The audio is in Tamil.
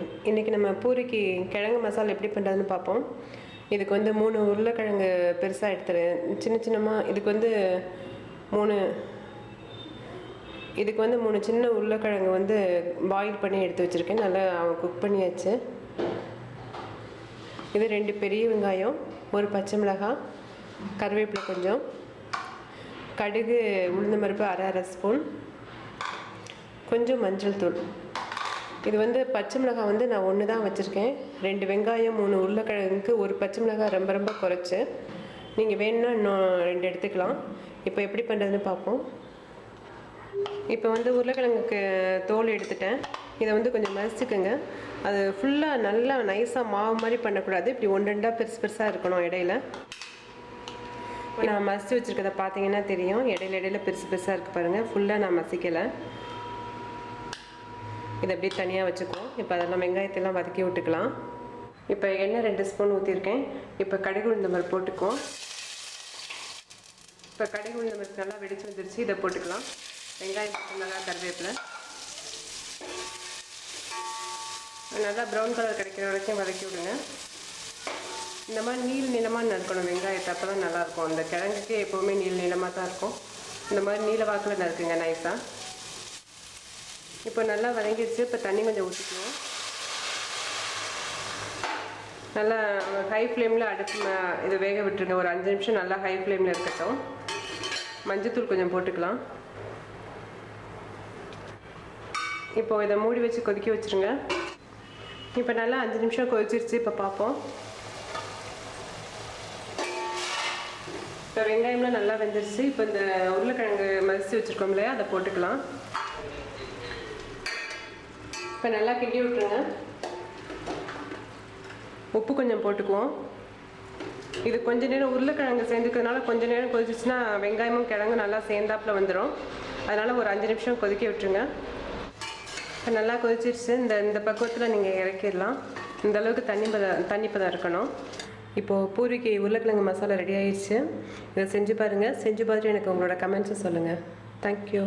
இன்றைக்கி நம்ம பூரிக்கு கிழங்கு மசாலா எப்படி பண்ணுறதுன்னு பார்ப்போம். இதுக்கு வந்து மூணு உருளைக்கிழங்கு பெருசாக எடுத்துறேன் சின்ன சின்னமாக இதுக்கு வந்து மூணு இதுக்கு வந்து மூணு சின்ன உருளைக்கிழங்கு வந்து பாயில் பண்ணி எடுத்து வச்சுருக்கேன். நல்லா குக் பண்ணியாச்சு. இது ரெண்டு பெரிய வெங்காயம் ஒரு பச்சை மிளகாய் கருவேப்பிலை கொஞ்சம் கடுகு உளுந்த பருப்பு அரை அரை ஸ்பூன் கொஞ்சம் மஞ்சள் தூள். இது வந்து பச்சை மிளகாய் வந்து நான் ஒன்று தான் வச்சுருக்கேன். ரெண்டு வெங்காயம் மூணு உருளைக்கிழங்குக்கு ஒரு பச்சை மிளகாய் ரொம்ப ரொம்ப குறைச்சி. நீங்கள் வேணும்னா இன்னும் ரெண்டு எடுத்துக்கலாம். இப்போ எப்படி பண்ணுறதுன்னு பார்ப்போம். இப்போ வந்து உருளைக்கிழங்குக்கு தோல் எடுத்துட்டேன். இதை வந்து கொஞ்சம் மசிச்சுக்கோங்க. அது ஃபுல்லாக நல்லா நைஸாக மாவு மாதிரி பண்ணக்கூடாது. இப்படி ஒன்று ரெண்டாக பெருசு பெருசாக இருக்கணும் இடையில. நான் மசிச்சு வச்சுருக்கதை பார்த்தீங்கன்னா தெரியும். இடையில இடையில பெருசு பெருசாக இருக்குது பாருங்கள் ஃபுல்லாக நான் மசிக்கலை. இதை அப்படியே தனியாக வச்சுக்குவோம். இப்போ அதெல்லாம் வெங்காயத்தெல்லாம் வதக்கி விட்டுக்கலாம். இப்போ எண்ணெய் ரெண்டு ஸ்பூன் ஊற்றிருக்கேன் இப்போ கடுகு உளுந்த மாதிரி போட்டுக்குவோம். இப்போ கடுகு உளுந்த மாதிரி நல்லா வெடிச்சு வந்துருச்சு. இதை போட்டுக்கலாம். வெங்காயம் நல்லா மிளகாய் கருவேப்பிலை. நல்லா ப்ரௌன் கலர் கிடைக்கிற வரைக்கும் வதக்கி விடுங்க. இந்த மாதிரி நீள் நீளமாக நறுக்கணும் வெங்காயத்தை. அப்போ தான் நல்லாயிருக்கும் அந்த கிழங்குக்கு எப்போவுமே நீள் நீளமாக தான் இருக்கும். இந்த மாதிரி நீல வாக்கில் நறுக்குங்க நைஸாக இப்போ நல்லா வதங்கிடுச்சு. இப்போ தண்ணி கொஞ்சம் ஊற்றிக்குவோம் நல்லா ஹை ஃப்ளேமில் அடுப்பு இதை வேக விட்டுருங்க. ஒரு அஞ்சு நிமிஷம் நல்லா ஹை ஃப்ளேமில் இருக்கட்டும். மஞ்சத்தூள் கொஞ்சம் போட்டுக்கலாம். இப்போ இதை மூடி வச்சு கொதிக்க வச்சுருங்க. இப்போ நல்லா அஞ்சு நிமிஷம் கொதிச்சிருச்சு. இப்போ பார்ப்போம். இப்போ வெங்காயம்லாம் நல்லா வெந்துருச்சு. இப்போ இந்த உருளைக்கிழங்கு மதிச்சு வச்சுருக்கோம் இல்லையா? அதை போட்டுக்கலாம். இப்போ நல்லா கிண்டி விட்டுருங்க. உப்பு கொஞ்சம் போட்டுக்குவோம். இது கொஞ்ச நேரம் உருளைக்கிழங்கு சேர்ந்துக்கிறதுனால கொஞ்ச நேரம் கொதிச்சிச்சுன்னா வெங்காயமும் கிழங்கும் நல்லா சேர்ந்தாப்புல வந்துடும் அதனால் ஒரு அஞ்சு நிமிஷம் கொதிக்க விட்டுருங்க. இப்போ நல்லா கொதிச்சிருச்சு. இந்த இந்த பக்குவத்தில் நீங்கள் இறக்கிடலாம். இந்த அளவுக்கு தண்ணி பதம் தண்ணி பதம் இருக்கணும். இப்போது பூரிக்கு உருளைக்கிழங்கு மசாலா ரெடி ஆயிடுச்சு இதை செஞ்சு பாருங்கள் செஞ்சு பார்த்துட்டு எனக்கு உங்களோட கமெண்ட்ஸை சொல்லுங்கள் தேங்க்யூ